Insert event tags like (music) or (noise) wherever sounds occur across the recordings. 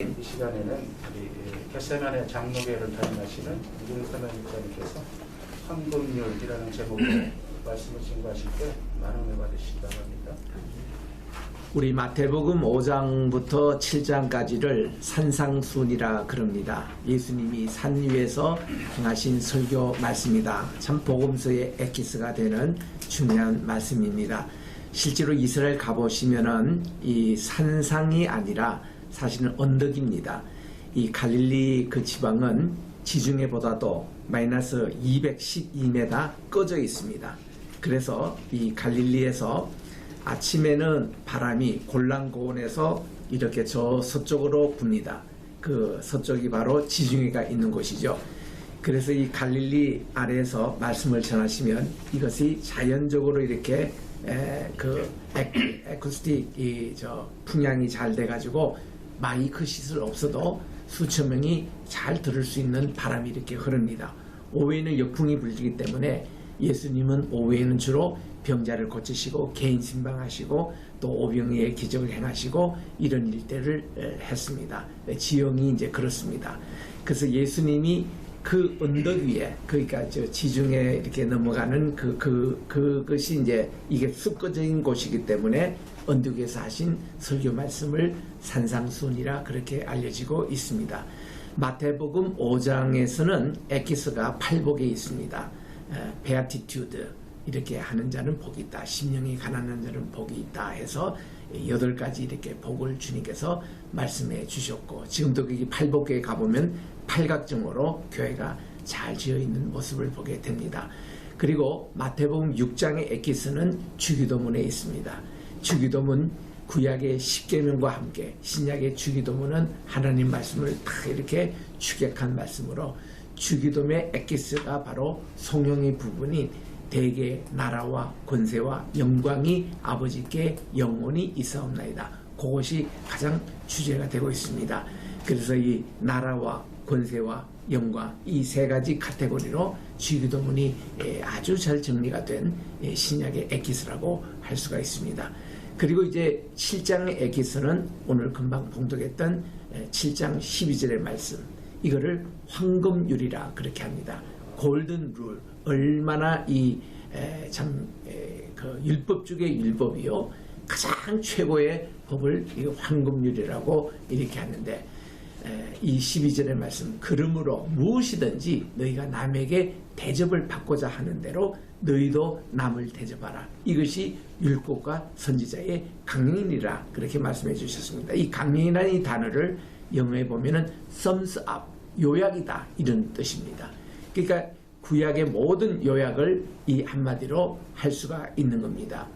이 시간에는 우리 겟세만의 장로교회를 담임하시는 윤선원 목사님께서 황금률이라는 제목으로 (clears throat) 말씀을 증거하실 때 많은 은혜 받으시기를 바랍니다. 우리 마태복음 5장부터 7장까지를 산상순이라 그럽니다. 예수님이 산 위에서 행하신 설교 말씀이다. 참 복음서의 에키스가 되는 중요한 말씀입니다. 실제로 이스라엘 가보시면은 이 산상이 아니라 사실은 언덕입니다. 이 갈릴리 그 지방은 지중해보다도 마이너스 212m 꺼져 있습니다. 그래서 이 갈릴리에서 아침에는 바람이 골란고원에서 이렇게 저 서쪽으로 붑니다. 그 서쪽이 바로 지중해가 있는 곳이죠. 그래서 이 갈릴리 아래에서 말씀을 전하시면 이것이 자연적으로 이렇게 에, 그 에, 에쿠스틱 이 저 풍향이 잘 돼가지고 마이크 시설 없어도 수천 명이 잘 들을 수 있는 바람이 이렇게 흐릅니다. 오후에는 역풍이 불기 때문에 예수님은 오후에는 주로 병자를 고치시고 개인 신방하시고 또 오병이의 기적을 행하시고 이런 일들을 에, 했습니다. 네, 지형이 이제 그렇습니다. 그래서 예수님이 그 언덕 위에 그러니까 저 지중해 이렇게 넘어가는 그 그 그 것이 이제 이게 습거적인 곳이기 때문에 언덕 위에서 하신 설교 말씀을 산상순이라 그렇게 알려지고 있습니다. 마태복음 5장에서는 에키스가 팔복에 있습니다. 베아티튜드 이렇게 하는 자는 복이 있다. 심령이 가난한 자는 복이 있다 해서 여덟 가지 이렇게 복을 주님께서 말씀해 주셨고 지금도 거기 팔복교에 가보면 팔각정으로 교회가 잘 지어 있는 모습을 보게 됩니다. 그리고 마태복음 6장의 에키스는 주기도문에 있습니다. 주기도문 구약의 십계명과 함께 신약의 주기도문은 하나님 말씀을 다 이렇게 축약한 말씀으로 주기도문의 에키스가 바로 성령의 부분인 대개 나라와 권세와 영광이 아버지께 영원히 있사옵나이다. 그것이 가장 주제가 되고 있습니다. 그래서 이 나라와 권세와 영광 이세 가지 카테고리로 주기도문이 예, 아주 잘 정리가 된 예, 신약의 에키스라고 할 수가 있습니다. 그리고 이제 7장의 에키스는 오늘 금방 봉독했던 7장 12절의 말씀 이거를 황금율이라 그렇게 합니다. 골든 룰 얼마나 이참 그 율법 중의 율법이요 가장 최고의 법을 이 황금률이라고 이렇게 하는데 에, 이 12절의 말씀 그러므로 무엇이든지 너희가 남에게 대접을 받고자 하는 대로 너희도 남을 대접하라. 이것이 율법과 선지자의 강령이라 그렇게 말씀해 주셨습니다. 이 강령이라는 이 단어를 영어에 보면은 sums up 요약이다 이런 뜻입니다. 그러니까 구약의 모든 요약을 이 한마디로 할 수가 있는 겁니다.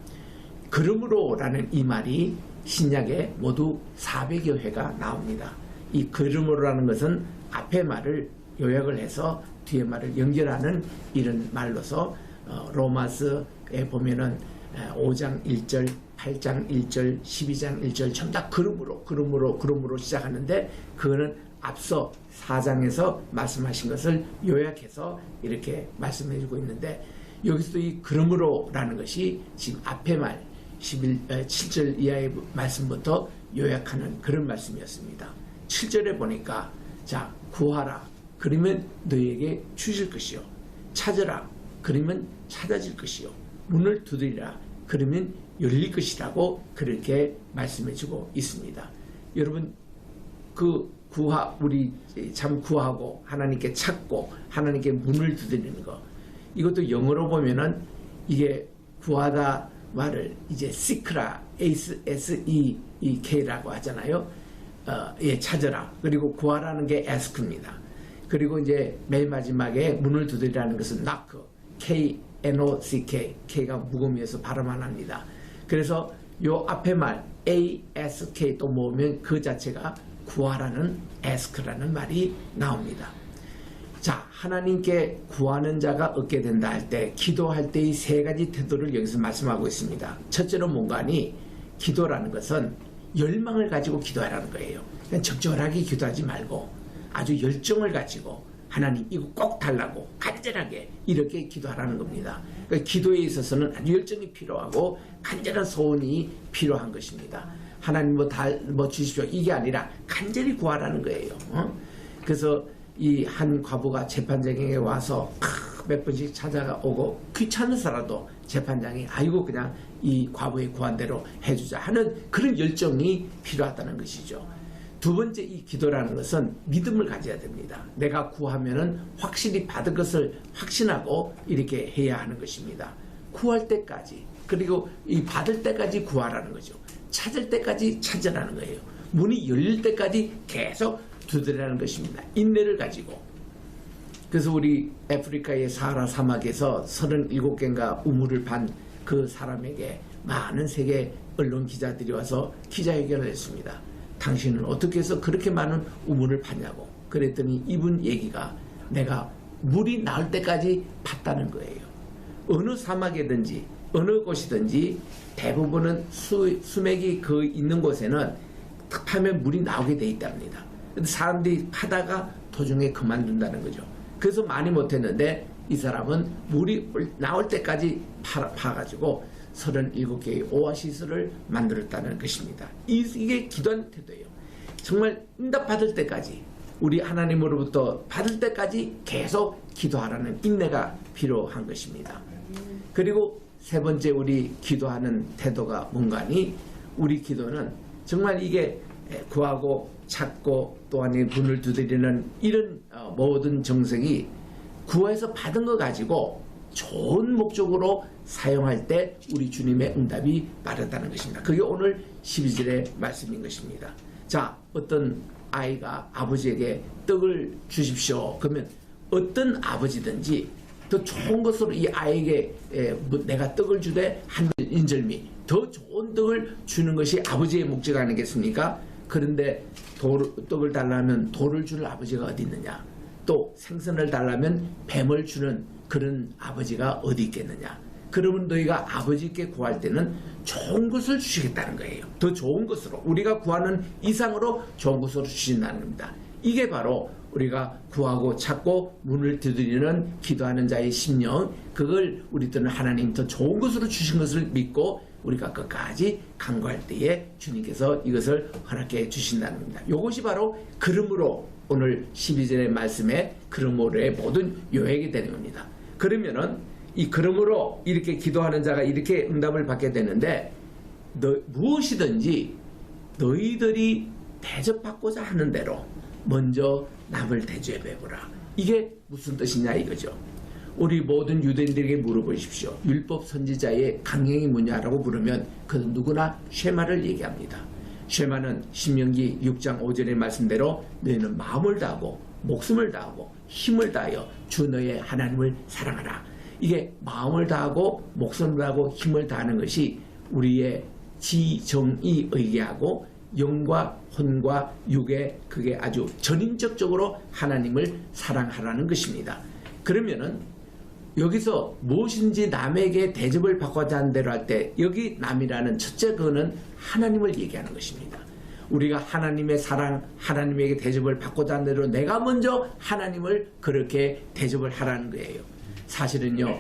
그러므로라는 이 말이 신약에 모두 400여 회가 나옵니다. 이 그러므로라는 것은 앞에 말을 요약을 해서 뒤에 말을 연결하는 이런 말로서 어, 로마스에 보면은 5장 1절, 8장 1절, 12장 1절 전부 다 그러므로 그러므로 그러므로 시작하는데 그거는 앞서 4장에서 말씀하신 것을 요약해서 이렇게 말씀해 주고 있는데 여기서도 이 그러므로라는 것이 지금 앞에 말 11, 7절 이하의 말씀부터 요약하는 그런 말씀이었습니다. 7절에 보니까 자 구하라. 그러면 너희에게 주실 것이요. 찾으라. 그러면 찾아질 것이요. 문을 두드리라. 그러면 열릴 것이라고 그렇게 말씀해 주고 있습니다. 여러분 그 구하 우리 참 구하고 하나님께 찾고 하나님께 문을 두드리는 거 이것도 영어로 보면은 이게 구하다 말을 이제 시크라 S S E E K라고 하잖아요. 어, 예 찾으라 그리고 구하라는 게 ask입니다. 그리고 이제 맨 마지막에 문을 두드리라는 것은 knock K N O C K K가 무음이어서 발음 안 합니다. 그래서 요 앞에 말 A S K 또 모으면 그 자체가 구하라는 ask라는 말이 나옵니다. 자, 하나님께 구하는 자가 얻게 된다 할 때, 기도할 때의 세 가지 태도를 여기서 말씀하고 있습니다. 첫째로 뭔가니, 기도라는 것은 열망을 가지고 기도하라는 거예요. 그냥 적절하게 기도하지 말고, 아주 열정을 가지고, 하나님 이거 꼭 달라고 간절하게 이렇게 기도하라는 겁니다. 그러니까 기도에 있어서는 아주 열정이 필요하고 간절한 소원이 필요한 것입니다. 하나님 뭐달뭐 주십시오 이게 아니라 간절히 구하라는 거예요. 어? 그래서 이 한 과부가 재판장에 와서 크, 몇 번씩 찾아오고 귀찮아서라도 재판장이 아이고 그냥 이 과부의 구한 대로 해주자 하는 그런 열정이 필요하다는 것이죠. 두 번째 이 기도라는 것은 믿음을 가져야 됩니다. 내가 구하면은 확실히 받을 것을 확신하고 이렇게 해야 하는 것입니다. 구할 때까지 그리고 이 받을 때까지 구하라는 거죠. 찾을 때까지 찾으라는 거예요. 문이 열릴 때까지 계속 두드리라는 것입니다. 인내를 가지고 그래서 우리 아프리카의 사하라 사막에서 37개인가 우물을 판 그 사람에게 많은 세계 언론 기자들이 와서 기자회견을 했습니다. 당신은 어떻게 해서 그렇게 많은 우물을 팠냐고. 그랬더니 이분 얘기가 내가 물이 나올 때까지 팠다는 거예요. 어느 사막이든지 어느 곳이든지 대부분은 수, 수맥이 그 있는 곳에는 탁 파면 물이 나오게 돼 있답니다. 근데 사람들이 파다가 도중에 그만둔다는 거죠. 그래서 많이 못했는데 이 사람은 물이 올- 나올 때까지 파, 파가지고 37개의 오아시스를 만들었다는 것입니다. 이, 이게 기도한 태도예요. 정말 응답 받을 때까지 우리 하나님으로부터 받을 때까지 계속 기도하라는 인내가 필요한 것입니다. 그리고 세 번째 우리 기도하는 태도가 뭔가니 우리 기도는 정말 이게 구하고 찾고 또한 이 문을 두드리는 이런 어, 모든 정성이 구해서 받은 거 가지고 좋은 목적으로 사용할 때 우리 주님의 응답이 빠르다는 것입니다. 그게 오늘 12절의 말씀인 것입니다. 자, 어떤 아이가 아버지에게 떡을 주십시오. 그러면 어떤 아버지든지 더 좋은 것으로 이 아이에게 에, 뭐 내가 떡을 주되 한 인절미 더 좋은 떡을 주는 것이 아버지의 목적 아니겠습니까? 그런데 돌, 떡을 달라면 돌을 주는 아버지가 어디 있느냐? 또 생선을 달라면 뱀을 주는 그런 아버지가 어디 있겠느냐? 그러면 너희가 아버지께 구할 때는 좋은 것을 주시겠다는 거예요. 더 좋은 것으로 우리가 구하는 이상으로 좋은 것으로 주신다는 겁니다. 이게 바로 우리가 구하고 찾고 문을 두드리는 기도하는 자의 심령 그걸 우리들은 하나님 더 좋은 것으로 주신 것을 믿고 우리가 끝까지 간구할 때에 주님께서 이것을 허락해 주신다는 겁니다. 이것이 바로 그러므로 오늘 12절의 말씀에 그러므로의 모든 요약이 되는 겁니다. 그러면은 이 그러므로 이렇게 기도하는 자가 이렇게 응답을 받게 되는데 너, 무엇이든지 너희들이 대접받고자 하는 대로 먼저 남을 대접해 보라. 이게 무슨 뜻이냐 이거죠. 우리 모든 유대인들에게 물어보십시오. 율법 선지자의 강령이 뭐냐라고 물으면 그는 누구나 쉐마를 얘기합니다. 쉐마는 신명기 6장 5절의 말씀대로 너희는 마음을 다하고 목숨을 다하고 힘을 다하여 주 너의 하나님을 사랑하라. 이게 마음을 다하고 목숨을 다하고 힘을 다하는 것이 우리의 지정이 의계하고 영과 혼과 육의 그게 아주 전인적적으로 하나님을 사랑하라는 것입니다. 그러면은 여기서 무엇인지 남에게 대접을 받고자 하는 대로 할 때 여기 남이라는 첫째 그거는 하나님을 얘기하는 것입니다. 우리가 하나님의 사랑, 하나님에게 대접을 받고자 하는 대로 내가 먼저 하나님을 그렇게 대접을 하라는 거예요. 사실은요,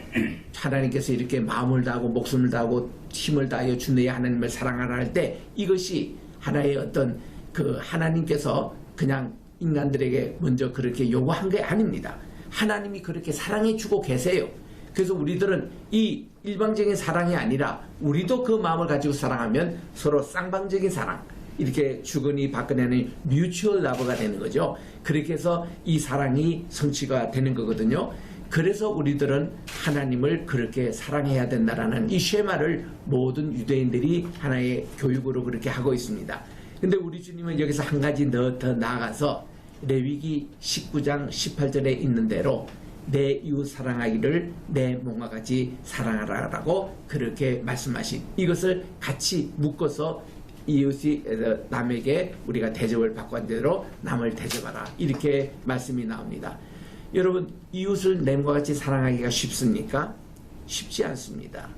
하나님께서 이렇게 마음을 다하고 목숨을 다하고 힘을 다하여 주내의 하나님을 사랑하라 할 때 이것이 하나의 어떤 그 하나님께서 그냥 인간들에게 먼저 그렇게 요구한 게 아닙니다. 하나님이 그렇게 사랑해 주고 계세요. 그래서 우리들은 이 일방적인 사랑이 아니라 우리도 그 마음을 가지고 사랑하면 서로 쌍방적인 사랑, 이렇게 주거니 받거니는 뮤추얼 라버가 되는 거죠. 그렇게 해서 이 사랑이 성취가 되는 거거든요. 그래서 우리들은 하나님을 그렇게 사랑해야 된다라는 이 쉐마를 모든 유대인들이 하나의 교육으로 그렇게 하고 있습니다. 근데 우리 주님은 여기서 한 가지 더, 더 나아가서 레위기 19장 18절에 있는 대로 내 이웃 사랑하기를 내 몸과 같이 사랑하라라고 그렇게 말씀하신 이것을 같이 묶어서 이웃이 남에게 우리가 대접을 받고 한 대로 남을 대접하라 이렇게 말씀이 나옵니다. 여러분 이웃을 내과 같이 사랑하기가 쉽습니까? 쉽지 않습니다.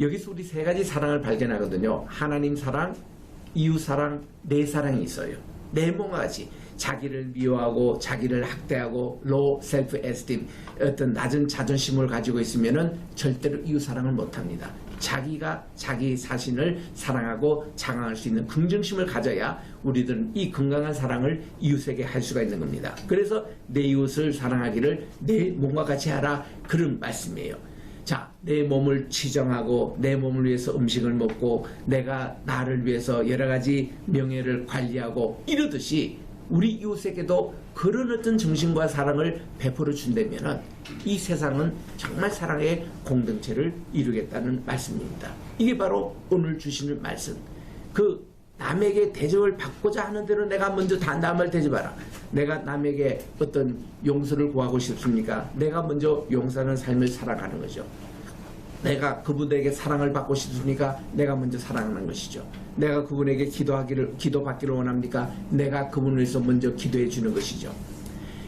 여기서 우리 세 가지 사랑을 발견하거든요. 하나님 사랑, 이웃 사랑, 내 사랑이 있어요. 내 몸과 같이 자기를 미워하고 자기를 학대하고 low self esteem 어떤 낮은 자존심을 가지고 있으면은 절대로 이웃 사랑을 못 합니다. 자기가 자기 자신을 사랑하고 장악할 수 있는 긍정심을 가져야 우리들은 이 건강한 사랑을 이웃에게 할 수가 있는 겁니다. 그래서 내 이웃을 사랑하기를 내 몸과 같이 하라 그런 말씀이에요. 자, 내 몸을 치정하고 내 몸을 위해서 음식을 먹고 내가 나를 위해서 여러 가지 명예를 관리하고 이러듯이 우리 이웃에게도 그런 어떤 정신과 사랑을 베풀어 준다면은 이 세상은 정말 사랑의 공동체를 이루겠다는 말씀입니다. 이게 바로 오늘 주시는 말씀. 그 남에게 대접을 받고자 하는 대로 내가 먼저 다 남을 대접하라. 내가 남에게 어떤 용서를 구하고 싶습니까? 내가 먼저 용서하는 삶을 살아가는 거죠. 내가 그분에게 사랑을 받고 싶으니까 내가 먼저 사랑하는 것이죠. 내가 그분에게 기도하기를 기도받기를 원합니까? 내가 그분을 위해서 먼저 기도해 주는 것이죠.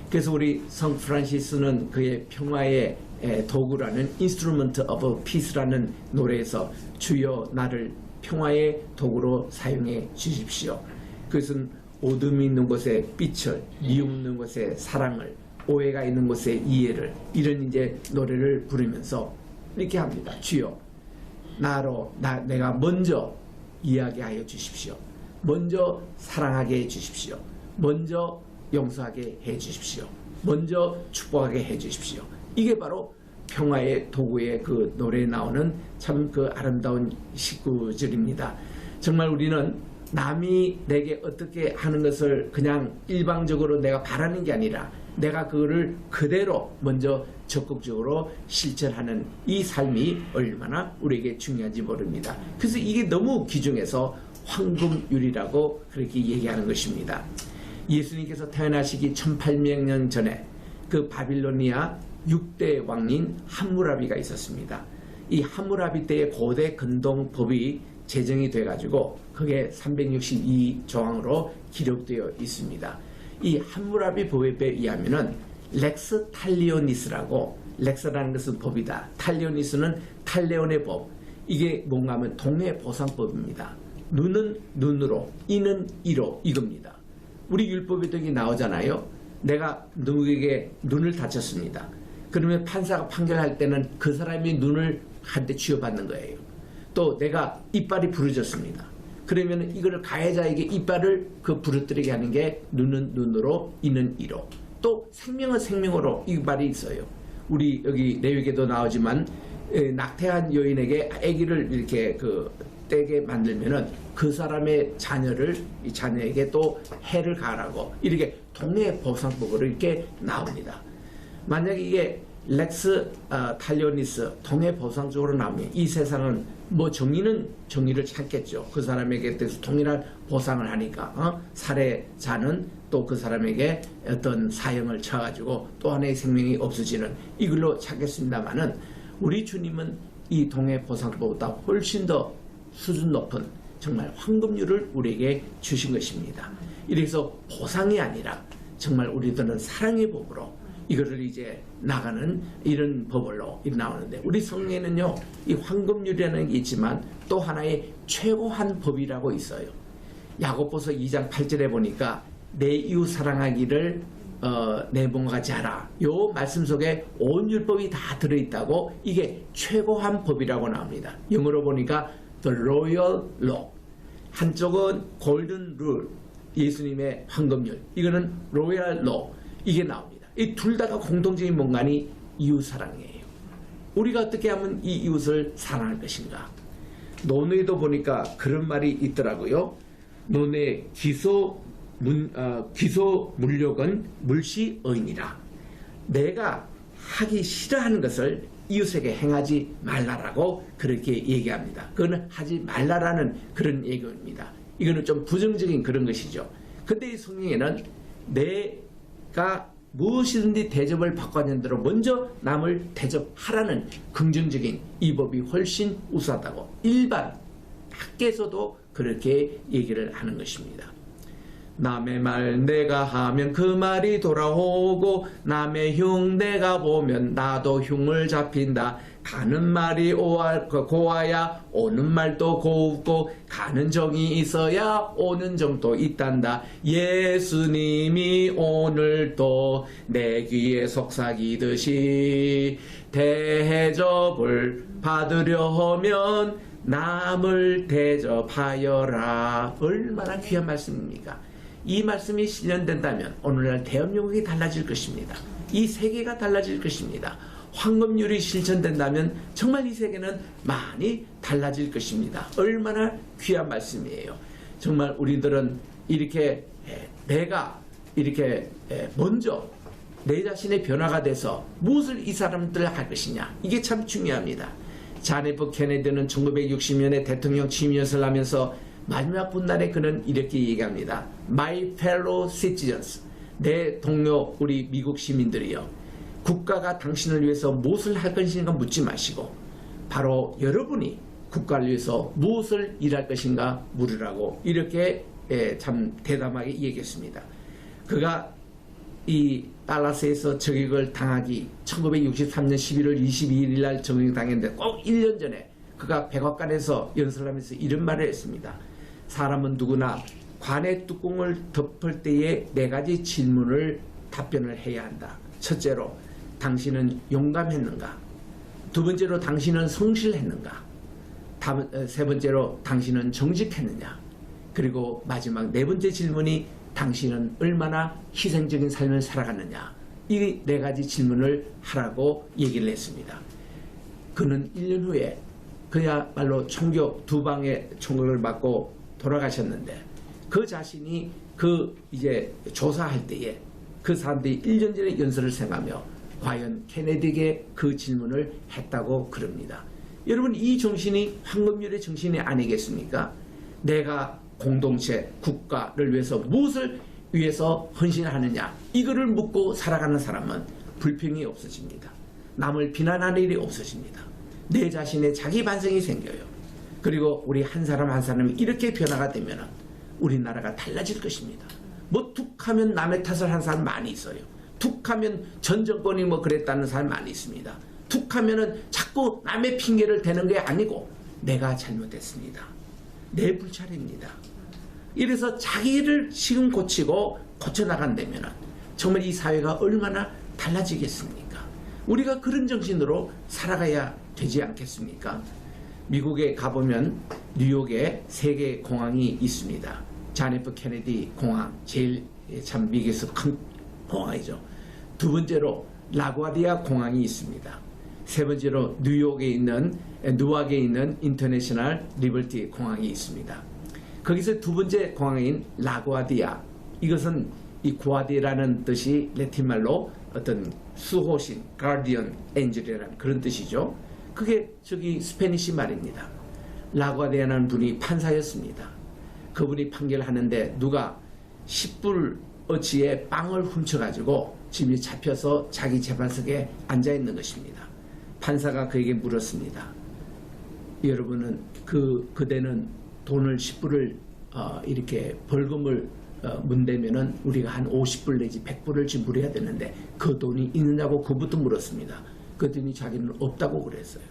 그래서 우리 성 프란시스는 그의 평화의 에, 도구라는 Instrument of Peace라는 노래에서 주여 나를 평화의 도구로 사용해 주십시오. 그것은 어둠이 있는 곳에 빛을, 미움 있는 곳에 사랑을, 오해가 있는 곳에 이해를 이런 이제 노래를 부르면서 이렇게 합니다. 주여 나로 나 내가 먼저 이야기하여 주십시오. 먼저 사랑하게 해 주십시오. 먼저 용서하게 해 주십시오. 먼저 축복하게 해 주십시오. 이게 바로 평화의 도구의 그 노래에 나오는 참 그 아름다운 19절입니다. 정말 우리는 남이 내게 어떻게 하는 것을 그냥 일방적으로 내가 바라는 게 아니라 내가 그거를 그대로 먼저 적극적으로 실천하는 이 삶이 얼마나 우리에게 중요한지 모릅니다. 그래서 이게 너무 귀중해서 황금율이라고 그렇게 얘기하는 것입니다. 예수님께서 태어나시기 1800년 전에 그 바빌로니아 6대 왕인 함무라비가 있었습니다. 이 함무라비 때의 고대 근동법이 제정이 돼가지고 그게 362조항으로 기록되어 있습니다. 이 함무라비 법에 의하면은 렉스 탈리오니스라고 렉스라는 것은 법이다. 탈리오니스는 탈레온의 법. 이게 뭔가 하면 동해 보상법입니다. 눈은 눈으로, 이는 이로 이겁니다. 우리 율법에도 이게 나오잖아요. 내가 누구에게 눈을 다쳤습니다. 그러면 판사가 판결할 때는 그 사람이 눈을 한 대 쥐어받는 거예요. 또 내가 이빨이 부러졌습니다. 그러면 이거를 가해자에게 이빨을 그 부러뜨리게 하는 게 눈은 눈으로, 이는 이로. 또 생명은 생명으로 이빨이 있어요. 우리 여기 내역에도 나오지만 에, 낙태한 여인에게 아기를 이렇게 그 떼게 만들면은 그 사람의 자녀를 이 자녀에게 또 해를 가하라고 이렇게 동네 보상법으로 이렇게 나옵니다. 만약에 이게 렉스 어, 탈리오니스 동해 보상적으로 나오면 이 세상은 뭐 정의는 정의를 찾겠죠. 그 사람에게 대해서 동일한 보상을 하니까 어? 살해자는 또 그 사람에게 어떤 사형을 쳐가지고 또 하나의 생명이 없어지는 이걸로 찾겠습니다만은 우리 주님은 이 동해 보상법보다 훨씬 더 수준 높은 정말 황금률을 우리에게 주신 것입니다. 이래서 보상이 아니라 정말 우리들은 사랑의 법으로 이거를 이제 나가는 이런 법으로 나오는데 우리 성경에는요 이 황금률이라는 게 있지만 또 하나의 최고한 법이라고 있어요. 야고보서 2장 8절에 보니까 내 이웃 사랑하기를 어, 내 몸과 같이 하라. 요 말씀 속에 온 율법이 다 들어있다고 이게 최고한 법이라고 나옵니다. 영어로 보니까 the royal law. 한쪽은 golden rule. 예수님의 황금률. 이거는 royal law. 이게 나옵니다. 이 둘 다가 공통적인 뭔가니 이웃 사랑이에요. 우리가 어떻게 하면 이 이웃을 사랑할 것인가? 논의도 보니까 그런 말이 있더라고요. 논의 기소 문, 어, 기소 물욕은 물시의니라. 내가 하기 싫어하는 것을 이웃에게 행하지 말라라고 그렇게 얘기합니다. 그거는 하지 말라라는 그런 얘기입니다. 이거는 좀 부정적인 그런 것이죠. 근데 이 성경에는 내가 무엇이든지 대접을 하는 대로 먼저 남을 대접하라는 긍정적인 이 법이 훨씬 우수하다고 일반 학계에서도 그렇게 얘기를 하는 것입니다. 남의 말 내가 하면 그 말이 돌아오고 남의 흉 내가 보면 나도 흉을 잡힌다. 가는 말이 오와, 그 고와야 오는 말도 고우고 가는 정이 있어야 오는 정도 있단다. 예수님이 오늘도 내 귀에 속삭이듯이 대접을 받으려 하면 남을 대접하여라. 얼마나 귀한 말씀입니까? 이 말씀이 실현된다면 오늘날 대한민국이 달라질 것입니다. 이 세계가 달라질 것입니다. 황금률이 실천된다면 정말 이 세계는 많이 달라질 것입니다. 얼마나 귀한 말씀이에요. 정말 우리들은 이렇게 에, 내가 이렇게 에, 먼저 내 자신의 변화가 돼서 무엇을 이 사람들 할 것이냐 이게 참 중요합니다. 자네프 케네디는 1960년에 대통령 취임 연설을 하면서 마지막 분날에 그는 이렇게 얘기합니다. My fellow citizens, 내 동료 우리 미국 시민들이요. 국가가 당신을 위해서 무엇을 할 것인가 묻지 마시고 바로 여러분이 국가를 위해서 무엇을 일할 것인가 물으라고 이렇게 예, 참 대담하게 얘기했습니다. 그가 이 달라스에서 저격을 당하기 1963년 11월 22일 날 저격을 당했는데 꼭 1년 전에 그가 백악관에서 연설하면서 이런 말을 했습니다. 사람은 누구나 관의 뚜껑을 덮을 때에 네 가지 질문을 답변을 해야 한다. 첫째로 당신은 용감했는가? 두 번째로 당신은 성실했는가? 세 번째로 당신은 정직했느냐? 그리고 마지막 네 번째 질문이 당신은 얼마나 희생적인 삶을 살아갔느냐? 이 네 가지 질문을 하라고 얘기를 했습니다. 그는 1년 후에 그야말로 총격 두 방의 총격을 맞고 돌아가셨는데 그 자신이 그 이제 조사할 때에 그 사람들이 1년 전에 연설을 생각하며 과연 케네디에게 그 질문을 했다고 그럽니다. 여러분 이 정신이 황금률의 정신이 아니겠습니까? 내가 공동체, 국가를 위해서 무엇을 위해서 헌신하느냐 이거를 묻고 살아가는 사람은 불평이 없어집니다. 남을 비난하는 일이 없어집니다. 내 자신의 자기 반성이 생겨요. 그리고 우리 한 사람 한 사람이 이렇게 변화가 되면 우리나라가 달라질 것입니다. 뭐 툭하면 남의 탓을 한 사람 많이 있어요. 툭하면 전 정권이 뭐 그랬다는 사람 많이 있습니다. 툭하면은 자꾸 남의 핑계를 대는 게 아니고 내가 잘못했습니다. 내 불찰입니다. 이래서 자기를 지금 고치고 고쳐나간다면 정말 이 사회가 얼마나 달라지겠습니까? 우리가 그런 정신으로 살아가야 되지 않겠습니까? 미국에 가보면 뉴욕에 세계 공항이 있습니다. 자네프 케네디 공항 제일 참 미국에서 큰 공항이죠. 두 번째로 라과디아 공항이 있습니다. 세 번째로 뉴욕에 있는 누악에 있는 인터내셔널 리버티 공항이 있습니다. 거기서 두 번째 공항인 라과디아 이것은 이 구아디라는 뜻이 레틴 말로 어떤 수호신, 가디언, 엔젤이라는 그런 뜻이죠. 그게 저기 스페니시 말입니다. 라과디아라는 분이 판사였습니다. 그분이 판결하는데 누가 10불 어치의 빵을 훔쳐가지고 집에 잡혀서 자기 재판석에 앉아 있는 것입니다. 판사가 그에게 물었습니다. 여러분은 그 그대는 돈을 10불을 어, 이렇게 벌금을 어, 문대면은 우리가 한 50불 내지 100불을 지불해야 되는데 그 돈이 있느냐고 그부터 물었습니다. 그랬더니 자기는 없다고 그랬어요.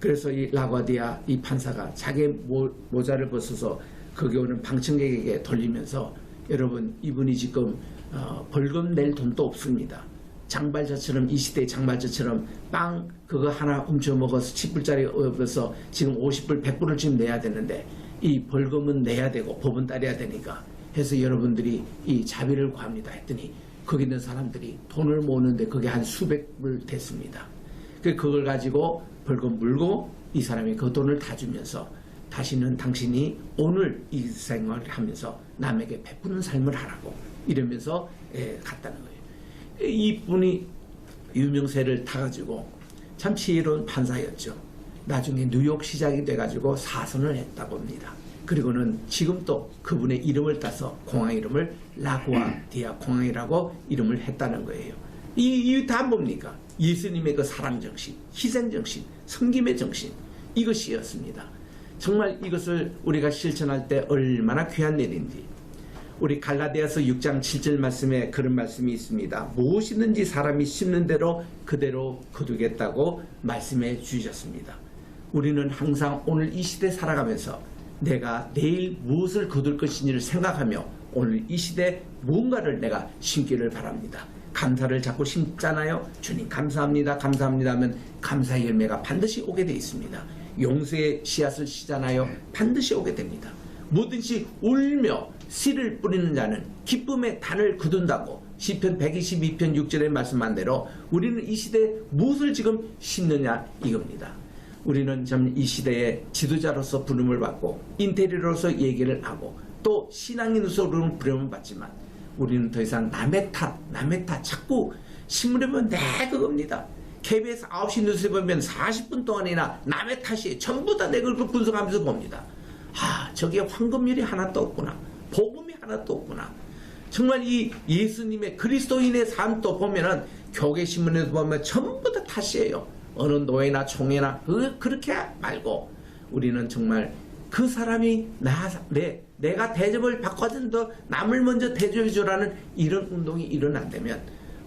그래서 이 라과디아 이 판사가 자기 모, 모자를 벗어서 거기 오는 방청객에게 돌리면서 여러분 이분이 지금 어, 벌금 낼 돈도 없습니다. 장발자처럼 이 시대의 장발자처럼 빵 그거 하나 훔쳐 먹어서 10불짜리 얻어서 지금 50불 100불을 지금 내야 되는데 이 벌금은 내야 되고 법은 따려야 되니까 해서 여러분들이 이 자비를 구합니다 했더니 거기 있는 사람들이 돈을 모으는데 그게 한 수백 불 됐습니다. 그 그걸 가지고 벌금 물고 이 사람이 그 돈을 다 주면서 다시는 당신이 오늘 이 생활을 하면서 남에게 베푸는 삶을 하라고 이러면서 예, 갔다는 거예요. 이분이 유명세를 타가지고 참 지혜로운 판사였죠. 나중에 뉴욕 시장이 돼가지고 사선을 했다고 합니다. 그리고는 지금도 그분의 이름을 따서 공항 이름을 라구아디아 공항이라고 이름을 했다는 거예요. 이다 뭡니까? 예수님의 그 사랑 정신, 희생 정신, 섬김의 정신 이것이었습니다. 정말 이것을 우리가 실천할 때 얼마나 귀한 일인지 우리 갈라디아서 6장 7절 말씀에 그런 말씀이 있습니다. 무엇이든지 사람이 심는 대로 그대로 거두겠다고 말씀해 주셨습니다. 우리는 항상 오늘 이 시대 살아가면서 내가 내일 무엇을 거둘 것인지를 생각하며 오늘 이 시대 무언가를 내가 심기를 바랍니다. 감사를 자꾸 심잖아요. 주님 감사합니다. 감사합니다 하면 감사의 열매가 반드시 오게 되어 있습니다. 용서의 씨앗을 시잖아요. 반드시 오게 됩니다. 뭐든지 울며 씨를 뿌리는 자는 기쁨의 단을 거둔다고 시편 122편 6절에 말씀한 대로 우리는 이 시대에 무엇을 지금 심느냐 이겁니다. 우리는 참 이 시대의 지도자로서 부름을 받고 인테리어로서 얘기를 하고 또 신앙인으로서는 부름을 받지만 우리는 더 이상 남의 탓, 남의 탓 자꾸 신문에 보면 내 그겁니다. KBS 9시 뉴스에 보면 40분 동안이나 남의 탓이에요. 전부 다내 그걸 분석하면서 봅니다. 아, 저기에 황금률이 하나도 없구나. 복음이 하나도 없구나. 정말 이 예수님의 그리스도인의 삶도 보면은 교계신문에서 보면 전부 다 탓이에요. 어느 노예나 총회나 그, 그렇게 말고 우리는 정말 그 사람이 나, 내, 내가 대접을 받거든 도 남을 먼저 대접해 주라는 이런 운동이 일어난다면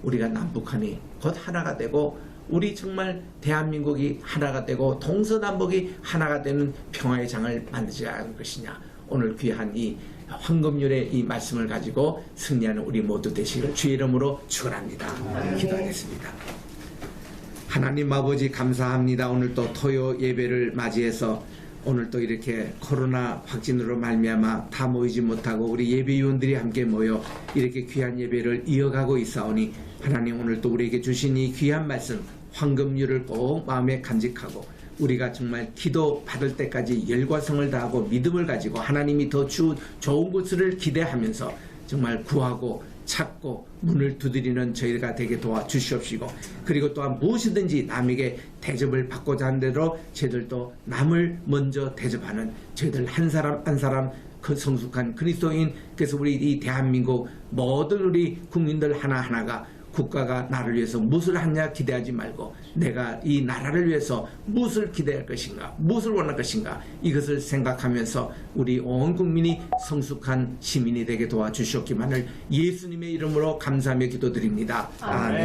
우리가 남북한이 곧 하나가 되고 우리 정말 대한민국이 하나가 되고 동서남북이 하나가 되는 평화의 장을 만들지 않을 것이냐 오늘 귀한 이 황금률의 이 말씀을 가지고 승리하는 우리 모두 되시기를 주의 이름으로 축원합니다. 기도하겠습니다. 하나님 아버지 감사합니다. 오늘 또 토요 예배를 맞이해서 오늘 또 이렇게 코로나 확진으로 말미암아 다 모이지 못하고 우리 예배위원들이 함께 모여 이렇게 귀한 예배를 이어가고 있사오니 하나님 오늘 또 우리에게 주신 이 귀한 말씀 황금률을 꼭 마음에 간직하고 우리가 정말 기도 받을 때까지 열과성을 다하고 믿음을 가지고 하나님이 더 주, 좋은 것을 기대하면서 정말 구하고 찾고 문을 두드리는 저희가 되게 도와주시옵시고 그리고 또한 무엇이든지 남에게 대접을 받고자 하는 대로 저희들도 남을 먼저 대접하는 저희들 한 사람 한 사람 그 성숙한 그리스도인 그래서 우리 이 대한민국 모든 우리 국민들 하나하나가 국가가 나를 위해서 무엇을 하냐 기대하지 말고 내가 이 나라를 위해서 무엇을 기대할 것인가 무엇을 원할 것인가 이것을 생각하면서 우리 온 국민이 성숙한 시민이 되게 도와주시옵기만을 예수님의 이름으로 감사하며 기도드립니다. 아멘.